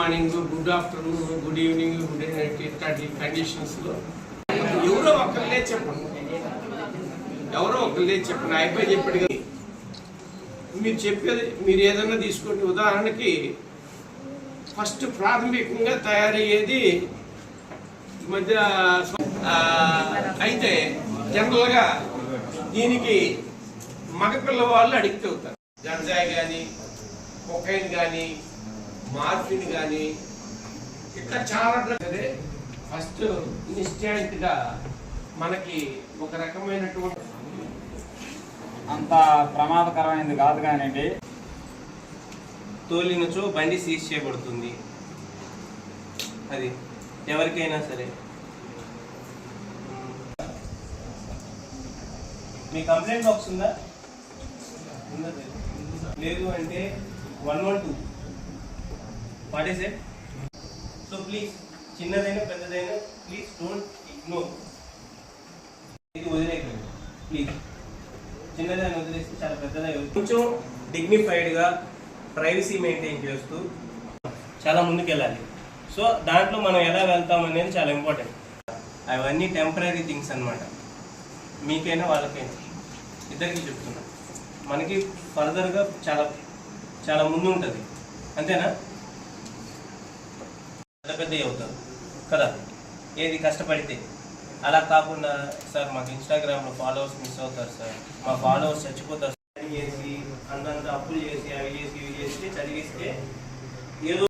Morning good afternoon good evening good night ఇట్లాంటి కండిషన్స్లో ఎవరో ఒకళ్ళే చెప్పండి. ఎవరో ఒకళ్ళే చెప్పండి. అయిపోయి చెప్పాడు కదా. మీరు చెప్పేది మీరు ఏదైనా తీసుకోండి. ఉదాహరణకి ఫస్ట్ ప్రాథమికంగా తయారయ్యేది ఈ మధ్య అయితే జనరల్గా దీనికి మగపిల్ల వాళ్ళు అడిక్ట్ అవుతారు. గంజాయి కానీ కొకైన్ కానీ మార్ఫిన్ కానీ ఇట్లా చాలా సరే ఫస్ట్ ఇన్స్టాంట్గా మనకి ఒక రకమైనటువంటి అంత ప్రమాదకరమైనది కాదు కానివ్వండి తోలినచో బండి సీజ్ చేయబడుతుంది. అది ఎవరికైనా సరే. మీ కంప్లైంట్ బాక్స్ ఉందా? ఉందా లేదు అంటే one one two what is it so please చిన్నదైనా పెద్దదైనా ప్లీజ్ డోంట్ ఇగ్నోర్ ఇది వదిలేకండి ప్లీజ్ చిన్నదాన్ని వదిలేస్తే చాలా పెద్దదై కొంచెం డిగ్నిఫైడ్గా ప్రైవసీ మెయింటైన్ చేస్తూ చాలా ముందుకెళ్ళాలి. సో దాంట్లో మనం ఎలా వెళ్తాం అనేది చాలా ఇంపార్టెంట్ అవన్నీ టెంపరీ థింగ్స్ అన్నమాట. మీకైనా వాళ్ళకైనా. ఇద్దరికి చెప్తున్నా. మనకి ఫర్దర్గా చాలా చాలా ముందు ఉంటుంది అంతేనా? పెద్ద పెద్దవి అవుతారు? కదా? ఏది కష్టపడితే? అలా కాకుండా సార్ మాకు ఇన్స్టాగ్రామ్లో ఫాలోవర్స్ మిస్ అవుతారు సార్. మా ఫాలోవర్స్ చచ్చిపోతారు సార్. చేసి అంతంత అప్పులు చేసి అవి చేసి ఇవి చేసి చదివిస్తే ఏదో